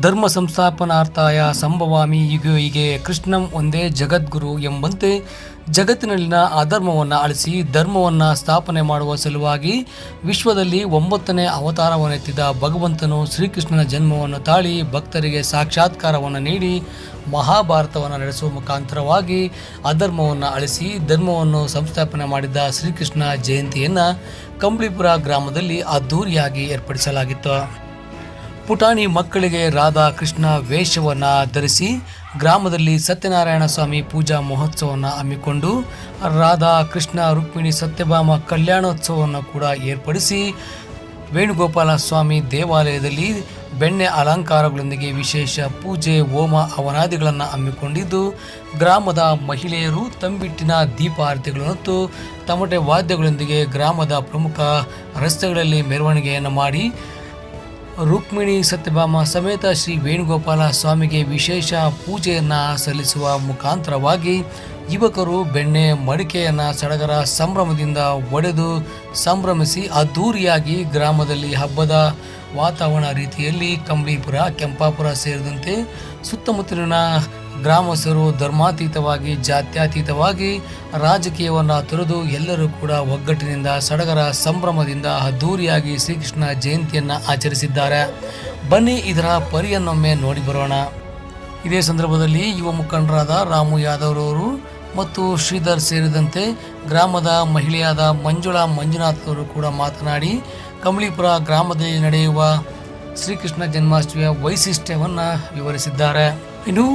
ಧರ್ಮ ಸಂಸ್ಥಾಪನಾರ್ಥಾಯ ಸಂಭವಾಮಿ ಯುಗ ಹೀಗೆ ಕೃಷ್ಣಂ ಒಂದೇ ಜಗದ್ಗುರು ಎಂಬಂತೆ ಜಗತ್ತಿನಲ್ಲಿನ ಅಧರ್ಮವನ್ನು ಅಳಿಸಿ ಧರ್ಮವನ್ನು ಸ್ಥಾಪನೆ ಮಾಡುವ ಸಲುವಾಗಿ ವಿಶ್ವದಲ್ಲಿ ಒಂಬತ್ತನೇ ಅವತಾರವನ್ನೆತ್ತಿದ ಭಗವಂತನು ಶ್ರೀಕೃಷ್ಣನ ಜನ್ಮವನ್ನು ತಾಳಿ ಭಕ್ತರಿಗೆ ಸಾಕ್ಷಾತ್ಕಾರವನ್ನು ನೀಡಿ ಮಹಾಭಾರತವನ್ನು ನಡೆಸುವ ಮುಖಾಂತರವಾಗಿ ಅಧರ್ಮವನ್ನು ಅಳಿಸಿ ಧರ್ಮವನ್ನು ಸಂಸ್ಥಾಪನೆ ಮಾಡಿದ್ದ ಶ್ರೀಕೃಷ್ಣ ಜಯಂತಿಯನ್ನು ಕಂಬ್ಳಿಪುರ ಗ್ರಾಮದಲ್ಲಿ ಅದ್ಧೂರಿಯಾಗಿ ಏರ್ಪಡಿಸಲಾಗಿತ್ತು. ಪುಟಾಣಿ ಮಕ್ಕಳಿಗೆ ರಾಧಾ ಕೃಷ್ಣ ವೇಷವನ್ನು ಧರಿಸಿ ಗ್ರಾಮದಲ್ಲಿ ಸತ್ಯನಾರಾಯಣ ಸ್ವಾಮಿ ಪೂಜಾ ಮಹೋತ್ಸವವನ್ನು ಹಮ್ಮಿಕೊಂಡು ರಾಧಾ ಕೃಷ್ಣ ರುಕ್ಮಿಣಿ ಸತ್ಯಭಾಮ ಕಲ್ಯಾಣೋತ್ಸವವನ್ನು ಕೂಡ ಏರ್ಪಡಿಸಿ ವೇಣುಗೋಪಾಲ ಸ್ವಾಮಿ ದೇವಾಲಯದಲ್ಲಿ ಬೆಣ್ಣೆ ಅಲಂಕಾರಗಳೊಂದಿಗೆ ವಿಶೇಷ ಪೂಜೆ, ಹೋಮ ಅವನಾದಿಗಳನ್ನು ಹಮ್ಮಿಕೊಂಡಿದ್ದು, ಗ್ರಾಮದ ಮಹಿಳೆಯರು ತಂಬಿಟ್ಟಿನ ದೀಪಾರತಿಗಳನ್ನು ಮತ್ತು ತಮಟೆ ವಾದ್ಯಗಳೊಂದಿಗೆ ಗ್ರಾಮದ ಪ್ರಮುಖ ರಸ್ತೆಗಳಲ್ಲಿ ಮೆರವಣಿಗೆಯನ್ನು ಮಾಡಿ ರುಕ್ಮಿಣಿ ಸತ್ಯಭಾಮ ಸಮೇತ ಶ್ರೀ ವೇಣುಗೋಪಾಲ ಸ್ವಾಮಿಗೆ ವಿಶೇಷ ಪೂಜೆಯನ್ನು ಸಲ್ಲಿಸುವ ಮುಖಾಂತರವಾಗಿ ಯುವಕರು ಬೆಣ್ಣೆ, ಮಡಿಕೆಯನ್ನು ಸಡಗರ ಸಂಭ್ರಮದಿಂದ ಒಡೆದು ಸಂಭ್ರಮಿಸಿ ಅದ್ದೂರಿಯಾಗಿ ಗ್ರಾಮದಲ್ಲಿ ಹಬ್ಬದ ವಾತಾವರಣ ರೀತಿಯಲ್ಲಿ ಕಂಬಳಿಪುರ ಕೆಂಪಾಪುರ ಸೇರಿದಂತೆ ಸುತ್ತಮುತ್ತಲಿನ ಗ್ರಾಮಸ್ಥರು ಧರ್ಮಾತೀತವಾಗಿ, ಜಾತ್ಯತೀತವಾಗಿ ರಾಜಕೀಯವನ್ನು ತೊರೆದು ಎಲ್ಲರೂ ಕೂಡ ಒಗ್ಗಟ್ಟಿನಿಂದ, ಸಡಗರ ಸಂಭ್ರಮದಿಂದ ಅದ್ದೂರಿಯಾಗಿ ಶ್ರೀಕೃಷ್ಣ ಜಯಂತಿಯನ್ನು ಆಚರಿಸಿದ್ದಾರೆ. ಬನ್ನಿ ಇದರ ಪರಿಯನ್ನೊಮ್ಮೆ ನೋಡಿ ಬರೋಣ. ಇದೇ ಸಂದರ್ಭದಲ್ಲಿ ಯುವ ಮುಖಂಡರಾದ ರಾಮು ಯಾದವ್ರವರು ಮತ್ತು ಶ್ರೀಧರ್ ಸೇರಿದಂತೆ ಗ್ರಾಮದ ಮಹಿಳೆಯಾದ ಮಂಜುಳಾ ಮಂಜುನಾಥ್ ಅವರು ಕೂಡ ಮಾತನಾಡಿ ಕಂಬಳಿಪುರ ಗ್ರಾಮದಲ್ಲಿ ನಡೆಯುವ ಶ್ರೀಕೃಷ್ಣ ಜನ್ಮಾಷ್ಟಮಿಯ ವೈಶಿಷ್ಟ್ಯವನ್ನು ವಿವರಿಸಿದ್ದಾರೆ. ಇನ್ನು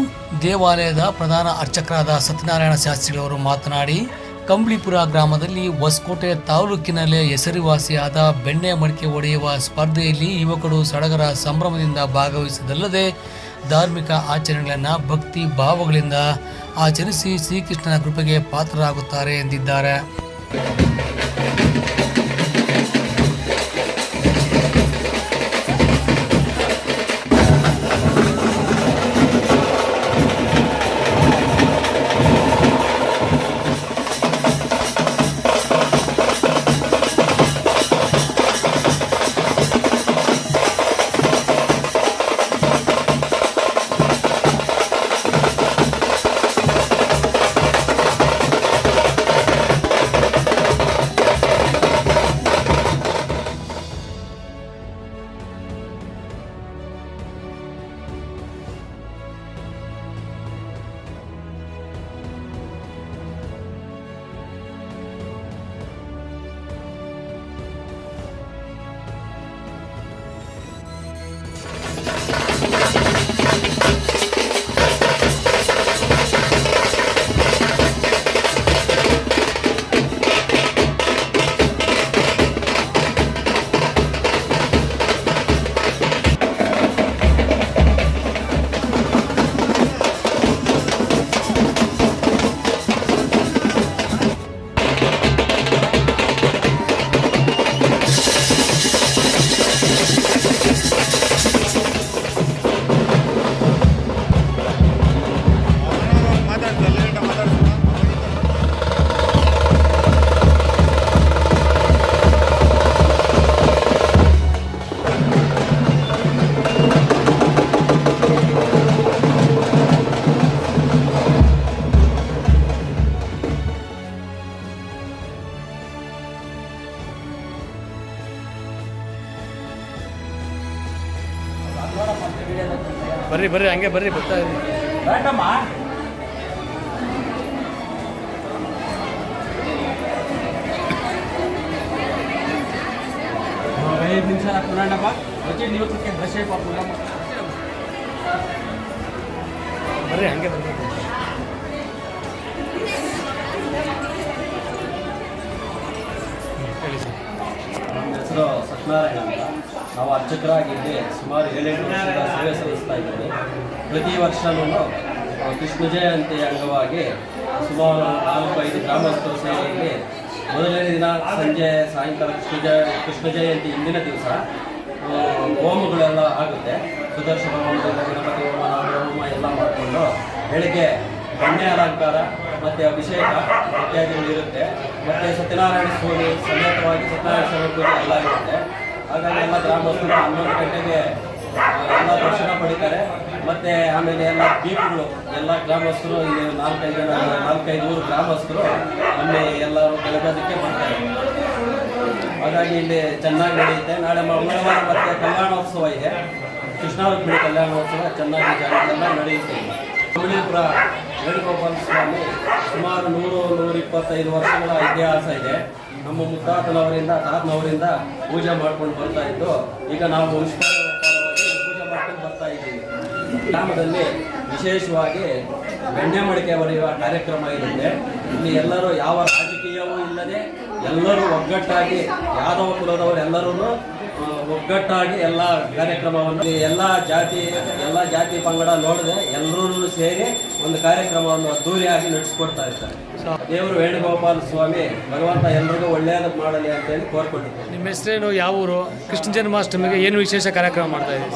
ದೇವಾಲಯದ ಪ್ರಧಾನ ಅರ್ಚಕರಾದ ಸತ್ಯನಾರಾಯಣ ಶಾಸ್ತ್ರಿಗಳವರು ಮಾತನಾಡಿ, ಕಂಬ್ಳಿಪುರ ಗ್ರಾಮದಲ್ಲಿ ಹೊಸಕೋಟೆ ತಾಲೂಕಿನಲ್ಲೇ ಹೆಸರುವಾಸಿಯಾದ ಬೆಣ್ಣೆ ಮಡಿಕೆ ಒಡೆಯುವ ಸ್ಪರ್ಧೆಯಲ್ಲಿ ಯುವಕರು ಸಡಗರ ಸಂಭ್ರಮದಿಂದ ಭಾಗವಹಿಸಿದಲ್ಲದೆ ಧಾರ್ಮಿಕ ಆಚರಣೆಗಳನ್ನು ಭಕ್ತಿ ಭಾವಗಳಿಂದ ಆಚರಿಸಿ ಶ್ರೀಕೃಷ್ಣನ ಕೃಪೆಗೆ ಪಾತ್ರರಾಗುತ್ತಾರೆ ಎಂದಿದ್ದಾರೆ. ಬರ್ರಿ ಬರ್ರಿ ಹಂಗೆ ಬರ್ರಿ ಬರ್ತಾ ಇರಿ. ಐದು ನಿಮಿಷ ಪುರಾಣಪ್ಪ ಬಜೆಟ್ ನೀವು ಬರ್ರಿ ಹಂಗೆ ಬರ್ರಿ. ಸತ್ಯನಾರಾಯಣ ಅಂತ. ನಾವು ಅರ್ಚಕರಾಗಿದ್ದೆ ಸುಮಾರು ಏಳೆಂಟು ವರ್ಷದ ಸೇವೆ ಸಲ್ಲಿಸ್ತಾ ಇದ್ದೇವೆ. ಪ್ರತಿ ವರ್ಷವೂ ಕೃಷ್ಣ ಜಯಂತಿ ಅಂಗವಾಗಿ ಸುಮಾರು ನಾಲ್ಕು ಐದು ಗ್ರಾಮಸ್ಥರ ಸೇವೆಯಲ್ಲಿ ಮೊದಲನೇ ದಿನ ಸಂಜೆ, ಸಾಯಂಕಾಲ ಕೃಷ್ಣ ಜಯ, ಕೃಷ್ಣ ಜಯಂತಿ ಹಿಂದಿನ ದಿವಸ ಹೋಮಗಳೆಲ್ಲ ಆಗುತ್ತೆ. ಸುದರ್ಶನ ಹೋಮ ಗಣಪತಿ ಹೋಮ ಹೋಮ ಎಲ್ಲ ಮಾಡಿಕೊಂಡು ಬೆಳಗ್ಗೆ ಬಣ್ಣೆ ಅಲಂಕಾರ ಮತ್ತು ಅಭಿಷೇಕ ಇತ್ಯಾದಿಗಳು ಇರುತ್ತೆ. ಮತ್ತು ಸತ್ಯನಾರಾಯಣ ಸ್ವಾಮಿ ಸಮೇತವಾಗಿ ಸತ್ಯನಾರಾಯಣ ಸ್ವಾಮಿ ಪೂಜೆ ಎಲ್ಲ ಇರುತ್ತೆ. ಹಾಗಾಗಿ ಎಲ್ಲ ಗ್ರಾಮಸ್ಥರು ಹನ್ನೊಂದು ಗಂಟೆಗೆ ಎಲ್ಲ ದರ್ಶನ ಪಡಿತಾರೆ. ಮತ್ತೆ ಆಮೇಲೆ ಎಲ್ಲ ದೀಪಗಳು, ಎಲ್ಲ ಗ್ರಾಮಸ್ಥರು, ಇಲ್ಲಿ ನಾಲ್ಕೈದು ಜನ ನಾಲ್ಕೈದು ಊರು ಗ್ರಾಮಸ್ಥರು ಅಲ್ಲಿ ಎಲ್ಲರೂ ಬೆಳಗೋದಕ್ಕೆ ಬರ್ತಾರೆ. ಹಾಗಾಗಿ ಇಲ್ಲಿ ಚೆನ್ನಾಗಿ ನಡೆಯುತ್ತೆ. ನಾಳೆ ಮಂಗಳವಾರ ಮತ್ತೆ ಕಲ್ಯಾಣೋತ್ಸವ ಇದೆ. ಕೃಷ್ಣಾವತಿ ಕಲ್ಯಾಣೋತ್ಸವ ಚೆನ್ನಾಗಿ ಜಾಗದೆಲ್ಲ ನಡೆಯುತ್ತೆ. ಕಮಲೀಪುರ ವೇಣುಗೋಪಾಲ ಸ್ವಾಮಿ ಸುಮಾರು ನೂರು ನೂರ ಇಪ್ಪತ್ತೈದು ವರ್ಷಗಳ ಇತಿಹಾಸ ಇದೆ. ನಮ್ಮ ಮುತ್ತಾತನವರಿಂದ, ತಾತನವರಿಂದ ಪೂಜೆ ಮಾಡ್ಕೊಂಡು ಬರ್ತಾ ಇದ್ದು, ಈಗ ನಾವು ಪೂಜೆ ಮಾಡ್ಕೊಂಡು ಬರ್ತಾ ಇದ್ದೀವಿ. ಗ್ರಾಮದಲ್ಲಿ ವಿಶೇಷವಾಗಿ ಬೆಣ್ಣೆ ಮಡಿಕೆ ಬರೆಯುವ ಕಾರ್ಯಕ್ರಮ ಇರುತ್ತೆ. ಇಲ್ಲಿ ಎಲ್ಲರೂ ಯಾವ ರಾಜಕೀಯವೂ ಇಲ್ಲದೆ ಎಲ್ಲರೂ ಒಗ್ಗಟ್ಟಾಗಿ ಯಾದವ ಕುಲದವರು ಎಲ್ಲರೂ ಒಗ್ಗಟ್ಟಾಗಿ ಎಲ್ಲ ಕಾರ್ಯಕ್ರಮವನ್ನು ಎಲ್ಲ ಜಾತಿ ಎಲ್ಲ ಜಾತಿ ಪಂಗಡ ನೋಡದೆ ಎಲ್ಲರೂ ಸೇರಿ ಒಂದು ಕಾರ್ಯಕ್ರಮವನ್ನು ಅದ್ದೂರಿಯಾಗಿ ನಡೆಸಿಕೊಡ್ತಾ ಇರ್ತಾರೆ ದೇವರು ವೇಣುಗೋಪಾಲ ಸ್ವಾಮಿ ಭಗವಂತ ಎಲ್ಲರಿಗೂ ಒಳ್ಳೆಯದ ಮಾಡಲಿ ಅಂತ ಹೇಳಿ ಕೋರ್ಕೊಂಡಿದ್ದಾರೆ ನಿಮ್ಮ ಹೆಸರೇನು ಯಾವ ಊರು ಕೃಷ್ಣ ಜನ್ಮಾಷ್ಟಮಿಗೆ ಏನು ವಿಶೇಷ ಕಾರ್ಯಕ್ರಮ ಮಾಡ್ತಾ ಇದ್ದೀವಿ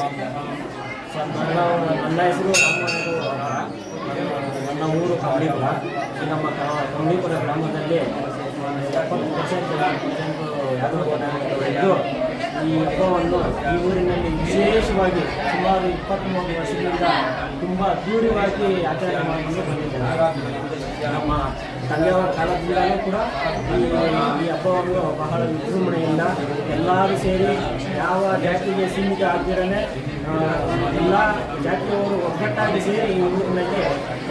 ನನ್ನ ಹೆಸರು. ನನ್ನ ಊರು ಕಮಲಿಪುರ ಈ ನಮ್ಮ ಕಮಲಿಪುರ ಗ್ರಾಮದಲ್ಲಿ ಎಪ್ಪತ್ತು ಈ ಹಬ್ಬವನ್ನು ಈ ಊರಿನಲ್ಲಿ ವಿಶೇಷವಾಗಿ ಸುಮಾರು ಇಪ್ಪತ್ತ್ಮೂರು ವರ್ಷದಿಂದ ತುಂಬ ಅದ್ದೂರಿಯಾಗಿ ಆಚರಣೆ ಮಾಡಿಕೊಂಡು ಬಂದಿದ್ದೇನೆ ನಮ್ಮ ತಂದೆಯವರ ಕಾಲದಿಂದಲೂ ಕೂಡ ಈ ಹಬ್ಬವನ್ನು ಬಹಳ ವಿಜೃಂಭಣೆಯಿಂದ ಎಲ್ಲರೂ ಸೇರಿ ಯಾವ ಜಾತಿಗೆ ಸೀಮಿತ ಆಗ್ದಿರೇ ಎಲ್ಲ ಜಾತಿಯವರು ಒಗ್ಗಟ್ಟಾಗಿ ಸೇರಿ ಈ ಊರಿನಲ್ಲಿ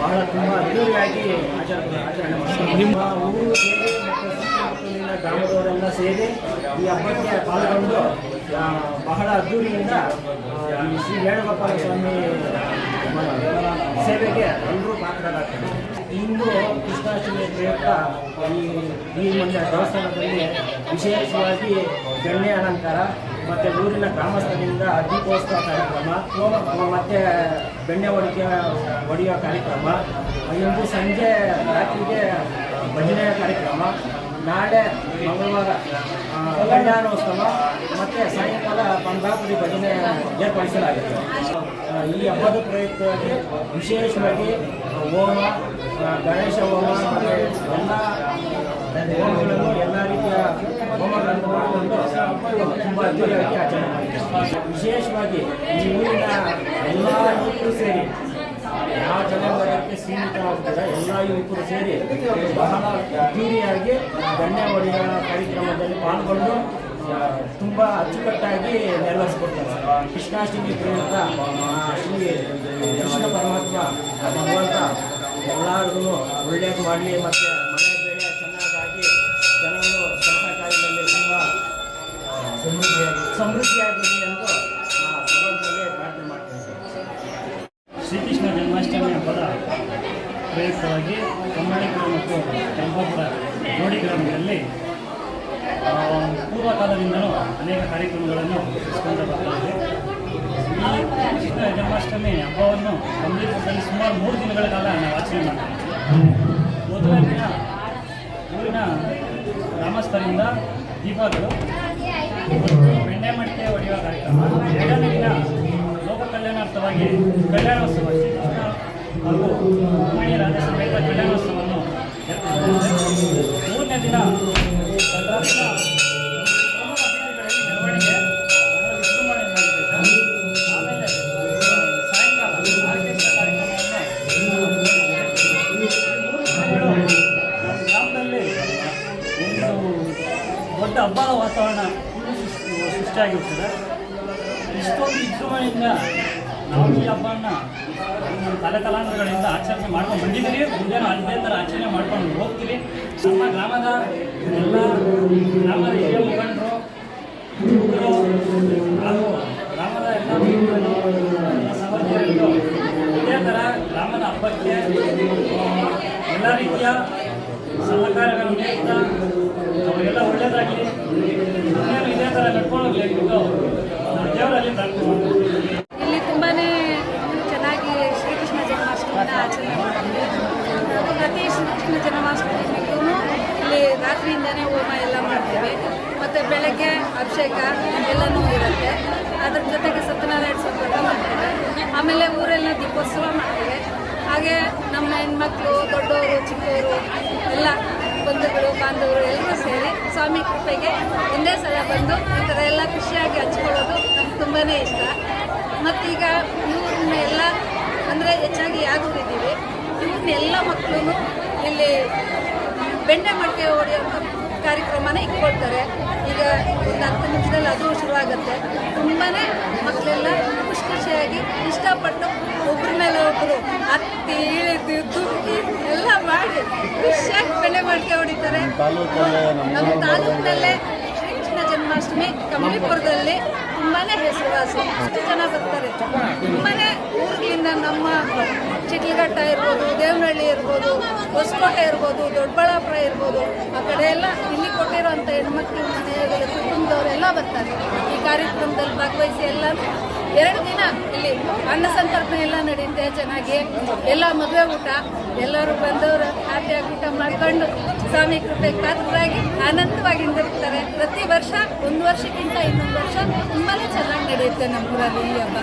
ಬಹಳ ತುಂಬ ಅದ್ದೂರಿಯಾಗಿ ಆಚರಣೆ ಆಚರಣೆ ಮಾಡ್ತಾರೆ. ನಿಮ್ಮ ಊರು ಸೇರಿ ಮತ್ತು ಸುತ್ತಮುತ್ತಲಿನ ಗ್ರಾಮದವರೆಲ್ಲ ಸೇರಿ ಈ ಹಬ್ಬಕ್ಕೆ ಪಾಲ್ಗೊಂಡು ಬಹಳ ಅದ್ದೂರಿಯಿಂದ ಈ ಶ್ರೀ ವೇಣುಗೋಪಾಲ ಸ್ವಾಮಿ ಸೇವೆಗೆ ಎಲ್ಲರೂ ಪಾತ್ರರಾಗ್ತಾರೆ. ಇಂದು ಕೃಷ್ಣಾಷ್ಟಮಿ ಪ್ರಯುಕ್ತ ಈ ಈ ಮಂದಿರ ದೇವಸ್ಥಾನದಲ್ಲಿ ವಿಶೇಷವಾಗಿ ಗಣ್ಯ ಅಲಂಕಾರ ಮತ್ತು ಊರಿನ ಗ್ರಾಮಸ್ಥರಿಂದ ದೀಪೋತ್ಸವ ಕಾರ್ಯಕ್ರಮ ಮತ್ತು ಬೆಣ್ಣೆ ಹೊಡಿಕೆ ಹೊಡೆಯುವ ಕಾರ್ಯಕ್ರಮ, ಇಂದು ಸಂಜೆ ರಾತ್ರಿಗೆ ಭಜನೆಯ ಕಾರ್ಯಕ್ರಮ, ನಾಳೆ ಮಂಗಳವಾರ ಕಲ್ಯಾಣೋತ್ಸವ ಮತ್ತು ಸಾಯಂಕಾಲ ಪಂದಾಪುರಿ ಭಜನೆ ಏರ್ಪಡಿಸಲಾಗಿದೆ ಈ ಹಬ್ಬದ ಪ್ರಯುಕ್ತವಾಗಿ ವಿಶೇಷವಾಗಿ ಹೋಮ ಗಣೇಶ ಹೋಮ ಎಲ್ಲ ಎಲ್ಲ ರೀತಿಯ ತುಂಬ ವಿಶೇಷವಾಗಿ ಇಲ್ಲಿನ ಎಲ್ಲ ಯುವಕರು ಸೇರಿ ಯಾವ ಜನಾಂಗಕ್ಕೆ ಸೀಮಿತವಾಗುತ್ತದೆ ಎಲ್ಲ ಯುವಕರು ಸೇರಿ ಬಹಳ ಅದ್ದೂರಿಯಾಗಿ ಗಣ್ಯ ಒಡೆಯ ಕಾರ್ಯಕ್ರಮದಲ್ಲಿ ಪಾಲ್ಗೊಂಡು ತುಂಬ ಅಚ್ಚುಕಟ್ಟಾಗಿ ನೆರವೇರಿಸ್ಕೊಡ್ತಾರೆ. ಕೃಷ್ಣಾಷ್ಟಮಿ ಪ್ರಯುಕ್ತ ಆ, ಶ್ರೀ ಕೃಷ್ಣ ಪರಮಾತ್ಮ ಭಗವಂತ ಎಲ್ಲರಿಗೂ ಒಳ್ಳೆಯದು ಮಾಡಲಿ ಮತ್ತು ಪ್ರಯುಕ್ತವಾಗಿ ಕಮ್ಮಳಿಪುರ ಮತ್ತು ಕೆಂಪಾಪುರ ಆ, ಪೂರ್ವ ಕಾಲದಿಂದಲೂ ಅನೇಕ ಕಾರ್ಯಕ್ರಮಗಳನ್ನು ನಡೆಸಿಕೊಂಡು ಬರ್ತಾ ಈ ಕೃಷ್ಣ ಜನ್ಮಾಷ್ಟಮಿ ಹಬ್ಬವನ್ನು ಕಮ್ಮಳಿಪುರದಲ್ಲಿ ಸುಮಾರು ಮೂರು ದಿನಗಳ ಕಾಲ ನಾವು ಆಚರಣೆ ಮಾಡ್ತೀವಿ. ಮೊದಲನೇ ದಿನ ಊರಿನ ಗ್ರಾಮಸ್ಥರಿಂದ ದೀಪಗಳು ಬೆಣ್ಣೆ ಮಡಿಕೆ ಹೊಡೆಯುವ ಕಾರ್ಯಕ್ರಮ ಎರಡನೇ ದಿನ ಲೋಕ ಕಲ್ಯಾಣಾರ್ಥವಾಗಿ ಕಲ್ಯಾಣೋತ್ಸವ ಹಾಗೂ ರುಕ್ಮಿಣಿ ರಾಜ ಸಮೇತ ಕಲ್ಯಾಣೋತ್ಸವವನ್ನು. ಮೂರನೇ ದಿನ ದೊಡ್ಡ ಹಬ್ಬದ ವಾತಾವರಣ ಸೃಷ್ಟಿ- ಸೃಷ್ಟಿಯಾಗಿರ್ತದೆ ಇಷ್ಟೊಂದು ವಿಜೃಂಭಣೆಯಿಂದ ನಾವು ಹಬ್ಬನ ಹಬ್ಬವನ್ನು ನಮ್ಮ ತಲೆ ತಲಾಂತರಗಳಿಂದ ಆಚರಣೆ ಮಾಡ್ಕೊಂಡು ಬಂದಿದ್ದೀರಿ ಮುಂದೇನು ಅದೇ ಥರ ಆಚರಣೆ ಮಾಡ್ಕೊಂಡು ಹೋಗ್ತೀವಿ. ನಮ್ಮ ಗ್ರಾಮದ ಎಲ್ಲ ಗ್ರಾಮದ ಹಿರಿಯ ಮುಖಂಡರು ಹಾಗೂ ಗ್ರಾಮದ ಎಲ್ಲ ಸಹೋದರಿಯರು, ಇದೇ ಥರ ಗ್ರಾಮದ ಹಬ್ಬಕ್ಕೆ, ಎಲ್ಲ ರೀತಿಯ ಸಹಕಾರಗಳನ್ನು ನೀಡುತ್ತಾ ಅವರೆಲ್ಲ ಒಳ್ಳೆಯದಾಗಲಿ ಇದೇ ಥರ ನಡ್ಕೊಂಡು ಹೋಗ್ಲಿ ದೇವರಲ್ಲಿ ಪ್ರಾರ್ಥನೆ ಮಾಡ್ತೀವಿ ಇಲ್ಲಿ ತುಂಬಾ ಚೆನ್ನಾಗಿ ಶ್ರೀಕೃಷ್ಣ ಜನ್ಮಾಷ್ಟಮಿನ ಆಚರಣೆ ಮಾಡ್ತೀವಿ ಪ್ರತಿ ಶ್ರೀಕೃಷ್ಣ ಜನ್ಮಾಷ್ಟಮಿಗೂ ಇಲ್ಲಿ ರಾತ್ರಿಯಿಂದನೇ ಹೋಮ ಎಲ್ಲ ಮಾಡ್ತೀವಿ. ಮತ್ತು ಬೆಳಗ್ಗೆ ಅಭಿಷೇಕ ಎಲ್ಲನೂ ಇರುತ್ತೆ. ಅದ್ರ ಜೊತೆಗೆ ಸತ್ಯನಾರಾಯಣ ಸಂಪರ್ಕ ಮಾಡ್ತೀವಿ. ಆಮೇಲೆ ಊರೆಲ್ಲ ದೀಪೋತ್ಸವ ಮಾಡ್ತೀವಿ. ಹಾಗೆ ನಮ್ಮ ಹೆಣ್ಮಕ್ಳು ದೊಡ್ಡವರು ಚಿಕ್ಕವರು, ಎಲ್ಲ ಬಂಧುಗಳು, ಬಾಂಧವರು ಎಲ್ಲರೂ ಸೇರಿ ಸ್ವಾಮಿ ಕೃಪೆಗೆ ಒಂದೇ ಸಲ ಬಂದು ಈ ಥರ ಎಲ್ಲ ಖುಷಿಯಾಗಿ ಹಚ್ಕೊಳ್ಳೋದು ನಮ್ಗೆ ತುಂಬಾ ಇಷ್ಟ. ಮತ್ತೀಗ ಇವ್ರು ಅಂದರೆ ಹೆಚ್ಚಾಗಿ ಯಾದೂರಿದ್ದೀವಿ. ಇವ್ರನ್ನೆಲ್ಲ ಮಕ್ಕಳು ಇಲ್ಲಿ ಬೆಣ್ಣೆ ಮಡಿಕೆ ಹೊಡೆಯುವಂಥ ಕಾರ್ಯಕ್ರಮನ ಇಟ್ಕೊಳ್ತಾರೆ. ಈಗ ಒಂದು ಹತ್ತು ನಿಮಿಷದಲ್ಲಿ ಅದು ಶುರುವಾಗುತ್ತೆ. ತುಂಬಾ ಮಕ್ಕಳೆಲ್ಲ ಖುಷಿ ಖುಷಿಯಾಗಿ ಇಷ್ಟಪಟ್ಟು ಒಬ್ಬರ ಮೇಲೆ ಒಬ್ಬರು ಹತ್ತಿ ಇಳಿದು ಎಲ್ಲ ಮಾಡಿ ಖುಷಿಯಾಗಿ ಬೆಣ್ಣೆ ಮಡಿಕೆ ಹೊಡಿತಾರೆ. ನಮ್ಮ ತಾಲೂಕಿನಲ್ಲೇ ಶ್ರೀಕೃಷ್ಣ ಜನ್ಮಾಷ್ಟಮಿ ಕಮಲಿಪುರದಲ್ಲಿ ತುಂಬಾನೇ ಹೆಸರುವಾಸಿ. ಅಷ್ಟು ಜನ ಬರ್ತಾರೆ. ತುಂಬಾನೇ ಊರಿನಿಂದ ನಮ್ಮ ಚಿಟ್ಲಘಟ್ಟ ಇರ್ಬೋದು, ದೇವನಹಳ್ಳಿ ಇರ್ಬೋದು, ಹೊಸಕೋಟೆ ಇರ್ಬೋದು, ದೊಡ್ಡಬಳ್ಳಾಪುರ ಇರ್ಬೋದು, ಆ ಕಡೆ ಎಲ್ಲ ಇಲ್ಲಿ ಕೊಟ್ಟಿರೋಂಥ ಹೆಣ್ಮಕ್ಳು ಮನೆಯವರೆಲ್ಲ ಕುಟುಂಬದವರೆಲ್ಲ ಬರ್ತಾರೆ. ಈ ಕಾರ್ಯಕ್ರಮದಲ್ಲಿ ಭಾಗವಹಿಸಿ ಎಲ್ಲ ಎರಡು ದಿನ ಇಲ್ಲಿ ಅನ್ನ ಸಂತರ್ಪಣೆ ಎಲ್ಲ ನಡೆಯುತ್ತೆ, ಚೆನ್ನಾಗಿ. ಎಲ್ಲ ಮದುವೆ ಊಟ, ಎಲ್ಲರೂ ಬಂದವರು ಹ್ಯಾಪಿಯಾಗಿ ಊಟ ಮಾಡ್ಕೊಂಡು ಸ್ವಾಮಿ ಕೃಪೆ ಕಾತರಾಗಿ ಆನಂದವಾಗಿ ಪ್ರತಿ ವರ್ಷ ಒಂದು ವರ್ಷಕ್ಕಿಂತ ಇನ್ನೊಂದು ವರ್ಷ ತುಂಬಾ ಚೆನ್ನಾಗಿ ನಡೆಯುತ್ತೆ ನಮ್ಮೂರಲ್ಲಿ ಈ ಹಬ್ಬ.